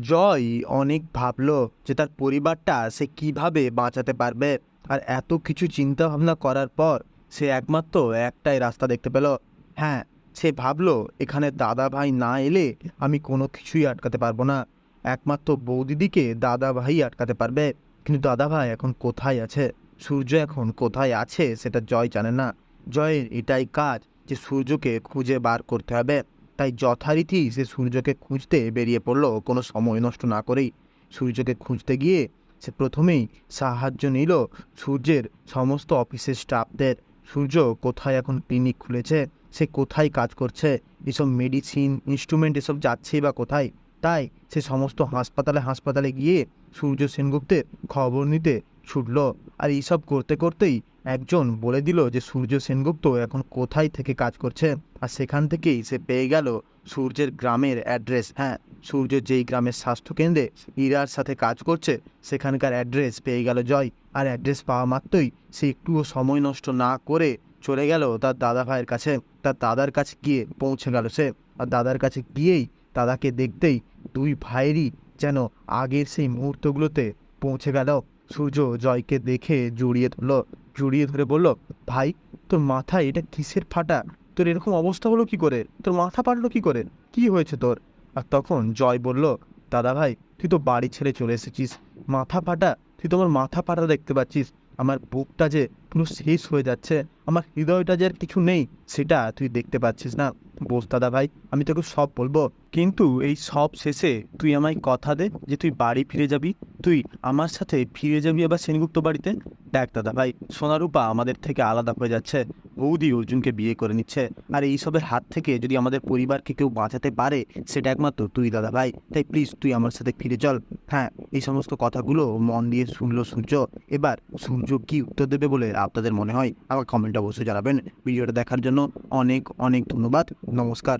জয় অনেক ভাবলো যে তার পরিবারটা সে কীভাবে বাঁচাতে পারবে। আর এত কিছু চিন্তা ভাবনা করার পর সে একমাত্র একটাই রাস্তা দেখতে পেল। হ্যাঁ সে ভাবলো এখানে দাদা ভাই না এলে আমি কোনো কিছুই আটকাতে পারব না। একমাত্র বৌদিদিকে দাদা ভাই আটকাতে পারবে। কিন্তু দাদা ভাই এখন কোথায় আছে? সূর্য এখন কোথায় আছে সেটা জয় জানে না। জয়ের এটাই কাজ যে সূর্যকে খুঁজে বার করতে হবে। তাই যথারীতি সে সূর্যকে খুঁজতে বেরিয়ে পড়ল। কোনো সময় নষ্ট না করেই সূর্যকে খুঁজতে গিয়ে সে প্রথমেই সাহায্য নিল সূর্যের সমস্ত অফিসের স্টাফদের। সূর্য কোথায় এখন ক্লিনিক খুলেছে? সে কোথায় কাজ করছে? এসব মেডিসিন, ইনস্ট্রুমেন্ট এসব যাচ্ছে বা কোথায়? তাই সে সমস্ত হাসপাতালে হাসপাতালে গিয়ে সূর্য সেনগুপ্তের খবর নিতে ছুটল। আর এইসব করতে করতেই একজন বলে দিল যে, সূর্য সেনগুপ্ত এখন কোথায় থেকে কাজ করছে? আর সেখান থেকেই সে পেয়ে গেল সূর্যের গ্রামের অ্যাড্রেস। হ্যাঁ সূর্য যেই গ্রামের স্বাস্থ্যকেন্দ্রে ইরার সাথে কাজ করছে, সেখানকার অ্যাড্রেস পেয়ে গেল জয়। আর অ্যাড্রেস পাওয়া মাত্রই সে একটুও সময় নষ্ট না করে চলে গেল তার দাদা ভাইয়ের কাছে। তার দাদার কাছে গিয়ে পৌঁছে গেল সে। আর দাদার কাছে গিয়েই দাদাকে দেখতেই দুই ভাইয়েরই যেন আগের সেই মুহূর্তগুলোতে পৌঁছে গেল। সূর্য জয়কে দেখে জড়িয়ে ধরলো, জড়িয়ে ধরে বলল, ভাই, তোর মাথায় এটা কিসের ফাটা? তোর এরকম অবস্থা হলো কি করে? তোর মাথা পাটলো কি করে? কি হয়েছে তোর? আর তখন জয় বলল, দাদা ভাই, তুই তো বাড়ি ছেড়ে চলে এসেছিস। মাথা ফাটা? তুই তো আমার মাথা ফাটা দেখতে পাচ্ছিস। আমার বুকটা যে পুরো শেষ হয়ে যাচ্ছে, আমার হৃদয়টা যে আর কিছু নেই, সেটা তুই দেখতে পাচ্ছিস না। বোস দাদা ভাই, আমি তোকে সব বলব। কিন্তু এই সব শেষে তুই আমায় কথা দে যে তুই বাড়ি ফিরে যাবি। তুই আমার সাথে ফিরে যাবি আবার সেনগুপ্ত বাড়িতে? দেখ দাদা ভাই, সোনারূপা আমাদের থেকে আলাদা হয়ে যাচ্ছে। বৌদি অর্জুনকে বিয়ে করে নিচ্ছে। আর এইসবের হাত থেকে যদি আমাদের পরিবারকে কেউ বাঁচাতে পারে, সেটা একমাত্র তুই দাদা ভাই। তাই প্লিজ তুই আমার সাথে ফিরে চল। হ্যাঁ এই সমস্ত কথাগুলো মন দিয়ে শুনলো সূর্য। এবার সূর্য কি উত্তর দেবে বলে আপনাদের মনে হয়? আমার কমেন্ট অবশ্যই জানাবেন। ভিডিওটা দেখার জন্য অনেক অনেক ধন্যবাদ। নমস্কার।